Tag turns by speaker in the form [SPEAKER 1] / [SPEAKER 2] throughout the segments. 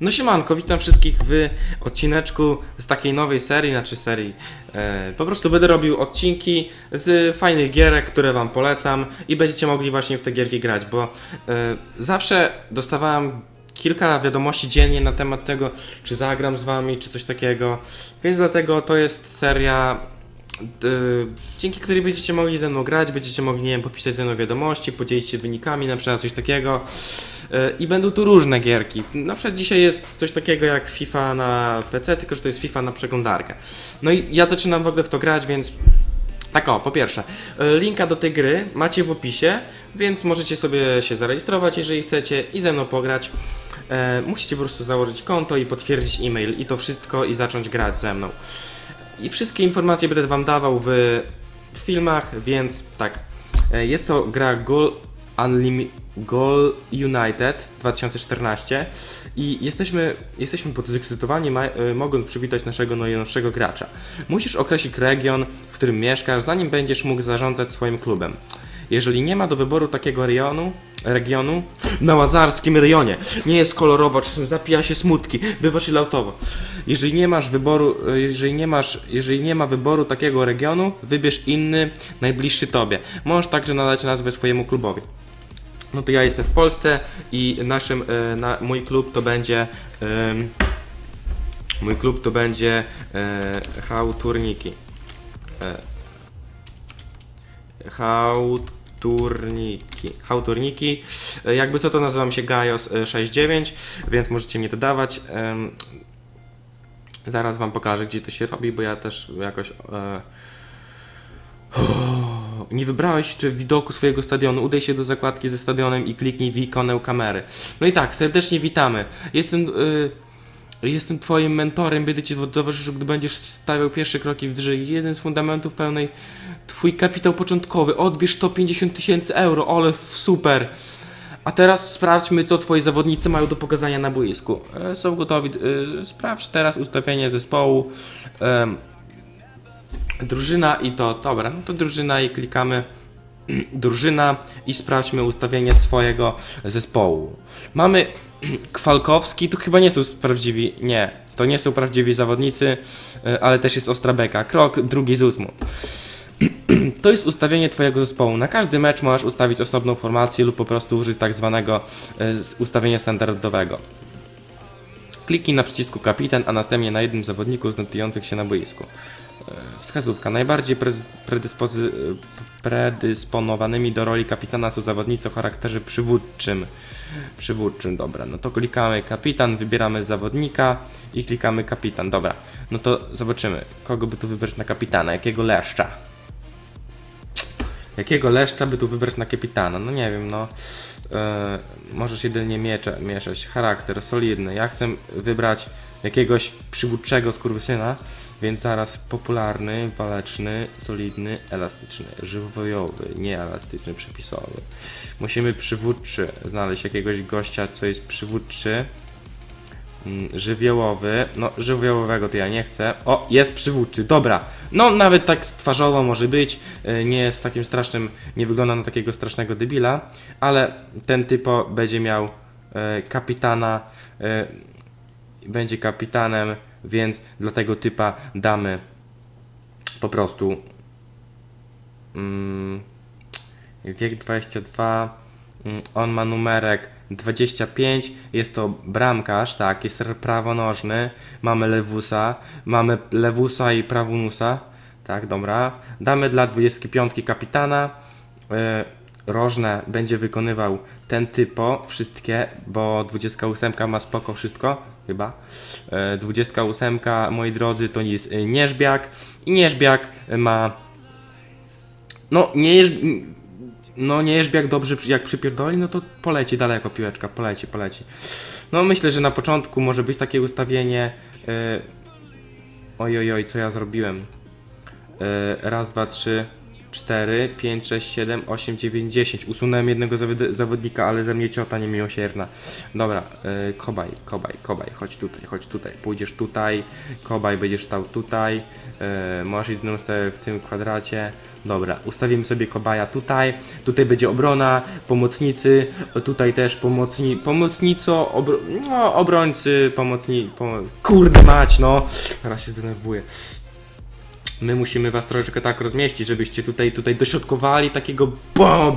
[SPEAKER 1] No siemanko, witam wszystkich w odcineczku z takiej nowej serii, znaczy serii. E, po prostu będę robił odcinki z fajnych gierek, które wam polecam i będziecie mogli właśnie w te gierki grać, bo e, zawsze dostawałem kilka wiadomości dziennie na temat tego, czy zagram z wami, czy coś takiego, więc dlatego to jest seria dzięki której będziecie mogli ze mną grać, będziecie mogli, nie wiem, popisać ze mną wiadomości, podzielić się wynikami, na przykład coś takiego. E, I będą tu różne gierki. Na przykład dzisiaj jest coś takiego jak FIFA na PC, tylko że to jest FIFA na przeglądarkę. No i ja zaczynam w ogóle w to grać, więc tak o, po pierwsze, e, linka do tej gry macie w opisie, więc możecie sobie się zarejestrować, jeżeli chcecie i ze mną pograć. E, musicie po prostu założyć konto i potwierdzić e-mail i to wszystko i zacząć grać ze mną. I wszystkie informacje będę wam dawał w, filmach, więc tak. E, Jest to gra Goal, Unlimi- Goal United 2014 i jesteśmy, jesteśmy podekscytowani, e, mogąc przywitać naszego najnowszego gracza. Musisz określić region, w którym mieszkasz, zanim będziesz mógł zarządzać swoim klubem. Jeżeli nie ma do wyboru takiego rejonu, regionu, na łazarskim rejonie nie jest kolorowo, czasem zapija się smutki, bywa chilloutowo. Jeżeli nie masz wyboru, e, jeżeli nie masz, jeżeli nie ma wyboru takiego regionu, wybierz inny, najbliższy tobie. Możesz także nadać nazwę swojemu klubowi. No to ja jestem w Polsce i naszym, e, na, mój klub to będzie mój klub to będzie e, Hałturniki. E, Hałturniki. Hałturniki. E, jakby co to nazywam się Gajos e, 69, więc możecie mnie dodawać. Zaraz wam pokażę gdzie to się robi, bo ja też jakoś nie wybrałeś jeszcze widoku swojego stadionu, udaj się do zakładki ze stadionem i kliknij w ikonę kamery. No i tak, serdecznie witamy. Jestem, y, jestem twoim mentorem, będę ci towarzyszył, gdy będziesz stawiał pierwsze kroki w drze. Jeden z fundamentów pełnej, twój kapitał początkowy, odbierz 150 tysięcy euro, ale super. A teraz sprawdźmy, co twoi zawodnicy mają do pokazania na boisku. E, są gotowi. E, sprawdź teraz ustawienie zespołu. Drużyna i to, dobra, no to drużyna i klikamy drużyna i sprawdźmy ustawienie swojego zespołu. Mamy Kwalkowski, to chyba nie są prawdziwi, nie, to nie są prawdziwi zawodnicy, y, ale też jest Ostrabeka. Krok drugi z ósmą. To jest ustawienie Twojego zespołu. Na każdy mecz możesz ustawić osobną formację lub po prostu użyć tak zwanego y, ustawienia standardowego. Kliknij na przycisku kapitan, a następnie na jednym z zawodników znajdujących się na boisku. E, Wskazówka. Najbardziej predyspozy- predysponowanymi do roli kapitana są zawodnicy o charakterze przywódczym. Przywódczym, dobra. No to klikamy kapitan, wybieramy zawodnika i klikamy kapitan. Dobra. No to zobaczymy, kogo by tu wybrać na kapitana, jakiego leszcza. Jakiego leszcza by tu wybrać na kapitana? No nie wiem, no. E, możesz jedynie miecze, mieszać. Charakter, solidny. Ja chcę wybrać jakiegoś przywódczego skurwysyna, więc zaraz popularny, waleczny, solidny, elastyczny, żywojowy, nieelastyczny, przepisowy. Musimy przywódczy znaleźć jakiegoś gościa, co jest przywódczy. Mm, Żywiołowy, no żywiołowego to ja nie chcę. O, jest przywódczy, dobra. No nawet tak twarzowo może być, e, nie jest takim strasznym, nie wygląda na takiego strasznego debila, ale ten typo będzie miał e, kapitana, e, będzie kapitanem, więc dla tego typa damy po prostu mm, wiek 22, mm, on ma numerek 25, jest to bramkarz, tak, jest prawonożny, mamy lewusa, mamy lewusa i prawunusa, tak, dobra, damy dla 25 kapitana, e, rożne będzie wykonywał ten typo, wszystkie, bo 28 ma spoko wszystko, chyba, e, 28, moi drodzy, to jest e, Nierzbiak i Nierzbiak ma no, nie jest. No, nie jest jak dobrze, jak przypierdoli, no to poleci daleko piłeczka, poleci, poleci. No, myślę, że na początku może być takie ustawienie. Yy... Oj, oj, oj, co ja zrobiłem? Raz, dwa, trzy, 4, 5, 6, 7, 8, 9, 10. Usunąłem jednego zawod- zawodnika, ale ze mnie ciota niemiłosierna. Dobra, yy, Kobaj, Kobaj, Kobaj, chodź tutaj, chodź tutaj. Pójdziesz tutaj, Kobaj będziesz stał tutaj. Yy, możesz jedną stać w tym kwadracie. Dobra, ustawimy sobie Kobaja tutaj. Tutaj będzie obrona, pomocnicy. o, Tutaj też pomocni, pomocnico, obro, no, obrońcy, pomocni. Pomo- Kurde mać, no. Teraz się zdenerwuję. My musimy was troszeczkę tak rozmieścić, żebyście tutaj, tutaj dośrodkowali takiego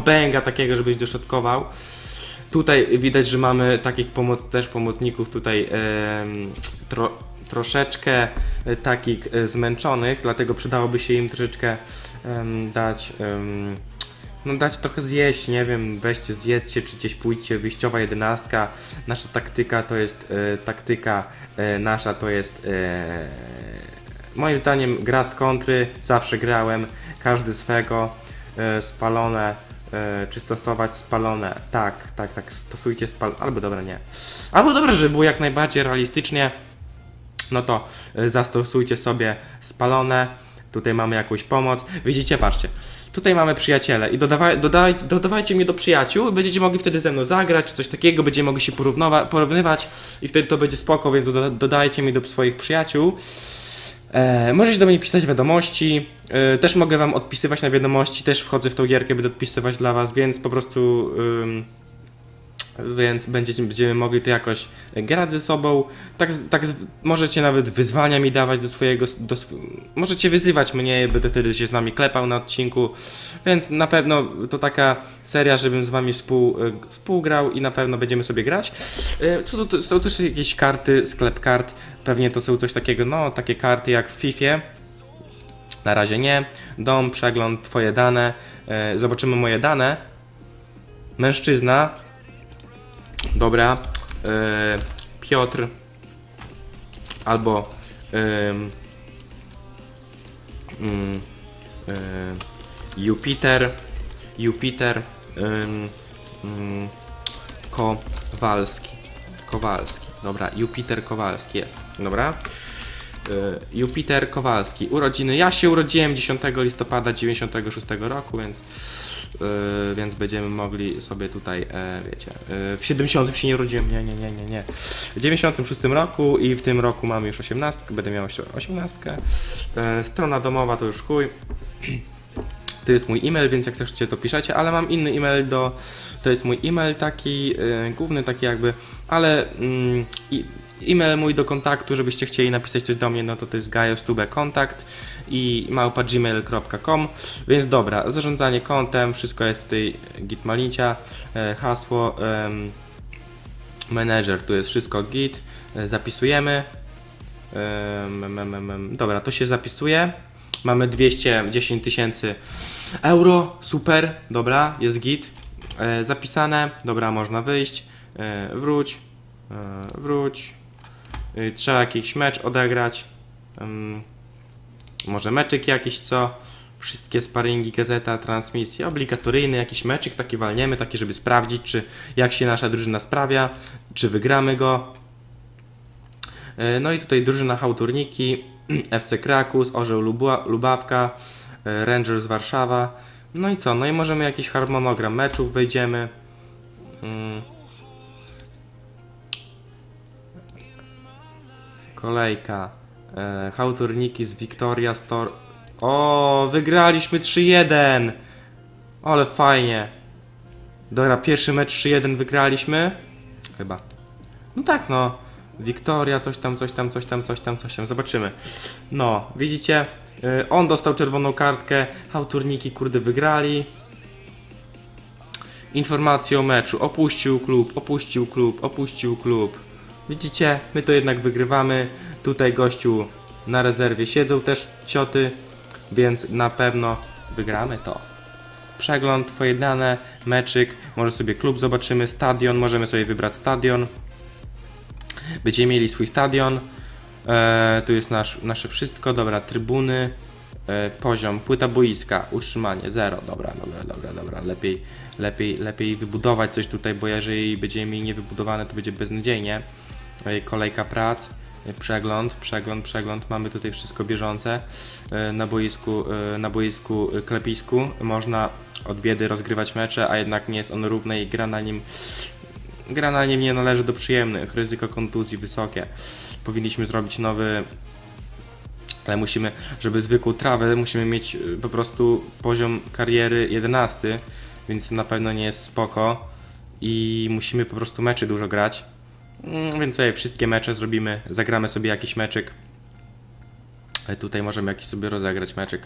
[SPEAKER 1] bęga takiego, żebyś dośrodkował. Tutaj widać, że mamy takich pomoc, też pomocników tutaj tro, troszeczkę e, takich e, zmęczonych, dlatego przydałoby się im troszeczkę dać no dać trochę zjeść, nie wiem, weźcie, zjedzcie, czy gdzieś pójdźcie, wyjściowa jedenastka. Nasza taktyka to jest e, taktyka e, nasza to jest e, moim zdaniem gra z kontry, zawsze grałem, każdy swego, e, spalone, e, czy stosować spalone, tak, tak, tak, stosujcie spalone, albo dobra, nie. Albo dobra, żeby było jak najbardziej realistycznie, no to y, zastosujcie sobie spalone. Tutaj mamy jakąś pomoc. Widzicie, patrzcie. Tutaj mamy przyjaciele i dodawaj, dodawajcie mnie do przyjaciół będziecie mogli wtedy ze mną zagrać, coś takiego, będziemy mogli się porównywać i wtedy to będzie spoko, więc doda- dodajcie mnie do swoich przyjaciół. E, możecie do mnie pisać wiadomości, e, też mogę wam odpisywać na wiadomości, też wchodzę w tą gierkę, będę odpisywać dla was, więc po prostu... ym, więc będziecie, będziemy mogli to jakoś grać ze sobą. Tak, tak możecie nawet wyzwania mi dawać do swojego. Do sw- możecie wyzywać mnie, będę wtedy się z nami klepał na odcinku. Więc na pewno to taka seria, żebym z wami współ, e, współgrał i na pewno będziemy sobie grać. E, Co tu, są też jakieś karty, sklep kart. Pewnie to są coś takiego, no takie karty jak w FIFA. Na razie nie. Dom, przegląd, twoje dane. E, Zobaczymy moje dane. Mężczyzna, Dobra. E, Piotr. Albo. mm, e, Jupiter. Jupiter. mm, Kowalski. Kowalski. Dobra, Jupiter Kowalski jest. Dobra. E, Jupiter Kowalski. Urodziny. Ja się urodziłem 10 listopada 96 roku, więc. Yy, więc będziemy mogli sobie tutaj, e, wiecie, e, w 70 się nie urodziłem, nie, nie, nie, nie, nie. W 96 roku i w tym roku mamy już 18, będę miał osie- 18. E, strona domowa to już chuj. To jest mój e-mail, więc jak chcecie to piszecie, ale mam inny e-mail do, to jest mój e-mail taki, e, główny taki jakby, ale i- e-mail mój do kontaktu, żebyście chcieli napisać coś do mnie, no to to jest gajostube kontakt i małpa gmail.com, więc dobra, zarządzanie kontem, wszystko jest w tej gitmalincia, e, hasło, menedżer, tu jest wszystko git, e, zapisujemy, Em, em, em, em, em. Dobra, to się zapisuje. Mamy 210 tysięcy euro. Super, dobra, jest git. E, zapisane, dobra, można wyjść. E, wróć, e, wróć. E, trzeba jakiś mecz odegrać. Może meczyk jakiś, co? Wszystkie sparingi, gazeta, transmisje, obligatoryjny jakiś meczyk taki walniemy, taki, żeby sprawdzić, czy jak się nasza drużyna sprawia, czy wygramy go. E, No i tutaj drużyna Hałturniki, FC Krakus, Orzeł Lubawka, e, Rangers Warszawa. No i co? No i możemy jakiś harmonogram meczów wejdziemy. Mm. Kolejka. E, Hałturniki z Victoria Store. O, wygraliśmy 3-1. Ale fajnie. Dobra, pierwszy mecz 3-1 wygraliśmy. Chyba. No tak, no. Wiktoria, coś tam, coś tam, coś tam, coś tam, coś tam. Zobaczymy. No, widzicie? Y, On dostał czerwoną kartkę. Hałturniki, kurde, wygrali. Informacje o meczu. Opuścił klub, opuścił klub, opuścił klub. Widzicie? My to jednak wygrywamy. Tutaj gościu na rezerwie siedzą też cioty, więc na pewno wygramy to przegląd, twoje dane, meczyk, może sobie klub zobaczymy, stadion, możemy sobie wybrać stadion. Będziemy mieli swój stadion. E, tu jest nasz, nasze wszystko, dobra, trybuny, e, poziom, płyta boiska, utrzymanie, zero, dobra, dobra, dobra, dobra, lepiej, lepiej, lepiej wybudować coś tutaj, bo jeżeli będziemy mieli niewybudowane, to będzie beznadziejnie. E, kolejka prac, Przegląd, przegląd, przegląd. Mamy tutaj wszystko bieżące. E, Na boisku, e, na boisku e, klepisku można od biedy rozgrywać mecze, a jednak nie jest on równy i gra na nim gra na nim nie należy do przyjemnych. Ryzyko kontuzji wysokie. Powinniśmy zrobić nowy ale musimy, żeby zwykłą trawę, musimy mieć y, po prostu poziom kariery 11, więc to na pewno nie jest spoko i musimy po prostu meczy dużo grać. Mm, Więc sobie wszystkie mecze zrobimy, zagramy sobie jakiś meczyk. E, Tutaj możemy jakiś sobie rozegrać meczyk.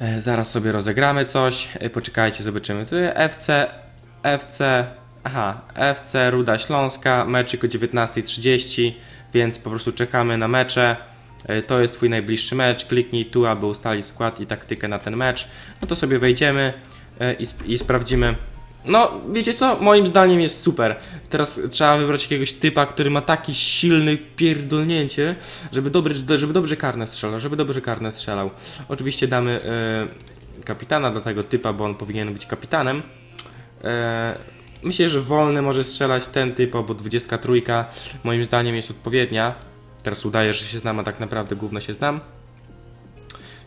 [SPEAKER 1] E, Zaraz sobie rozegramy coś. E, Poczekajcie, zobaczymy. Tu jest FC, FC, aha, FC Ruda Śląska, meczyk o 19.30, więc po prostu czekamy na mecze. E, To jest Twój najbliższy mecz. Kliknij tu, aby ustalić skład i taktykę na ten mecz. No to sobie wejdziemy e, i, sp- i sprawdzimy. No, wiecie co? Moim zdaniem jest super. Teraz trzeba wybrać jakiegoś typa, który ma taki silny pierdolnięcie, żeby, dobry, żeby dobrze karne strzelał, żeby dobrze karne strzelał. Oczywiście damy e, kapitana dla tego typa, bo on powinien być kapitanem. Myślę, że wolny może strzelać ten typ, bo 23 moim zdaniem jest odpowiednia. Teraz udaję, że się znam, a tak naprawdę gówno się znam.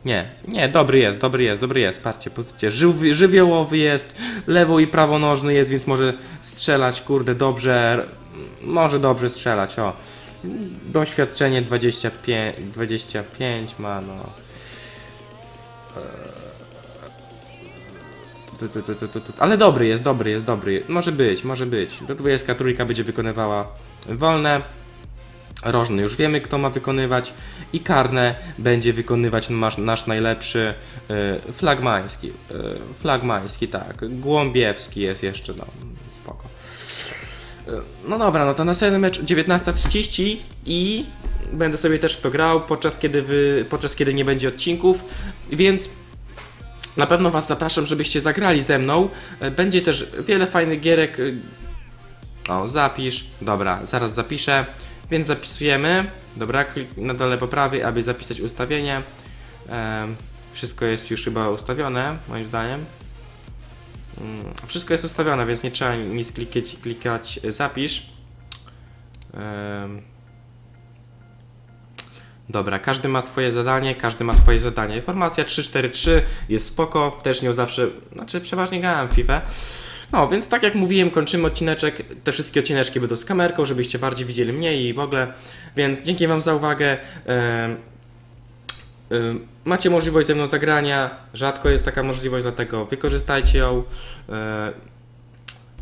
[SPEAKER 1] Nie, nie, dobry jest, dobry jest, dobry jest, patrzcie, pozycja, Żywi, żywiołowy jest, lewo i prawonożny jest, więc może strzelać, kurde, dobrze, może dobrze strzelać, o. Doświadczenie 25, 25 ma, no. Tu, Ale dobry jest, dobry jest, dobry. Może być, może być. Do 23 będzie wykonywała wolne. Rożny już wiemy, kto ma wykonywać. I karne będzie wykonywać nasz, nasz najlepszy y, flagmański. Y, flagmański, tak. Głąbiewski jest jeszcze, no, spoko. Y, no dobra, no to następny mecz 19.30 i będę sobie też w to grał, podczas kiedy, wy, podczas kiedy nie będzie odcinków, więc na pewno Was zapraszam, żebyście zagrali ze mną. E, Będzie też wiele fajnych gierek. e, O, zapisz. Dobra, zaraz zapiszę. Więc zapisujemy. Dobra, klik na dole po prawej, aby zapisać ustawienie. Em, Wszystko jest już chyba ustawione, moim zdaniem. Mm, Wszystko jest ustawione, więc nie trzeba nic klikać, klikać e, zapisz. Dobra, każdy ma swoje zadanie, każdy ma swoje zadanie. Formacja 3-4-3 jest spoko, też nią zawsze, znaczy przeważnie grałem w FIFA. No, więc tak jak mówiłem, kończymy odcineczek. Te wszystkie odcineczki będą z kamerką, żebyście bardziej widzieli mnie i w ogóle. Więc dzięki Wam za uwagę. Macie możliwość ze mną zagrania. Rzadko jest taka możliwość, dlatego wykorzystajcie ją. E,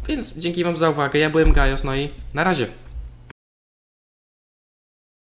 [SPEAKER 1] Więc dzięki Wam za uwagę. Ja byłem Gajos, no i na razie.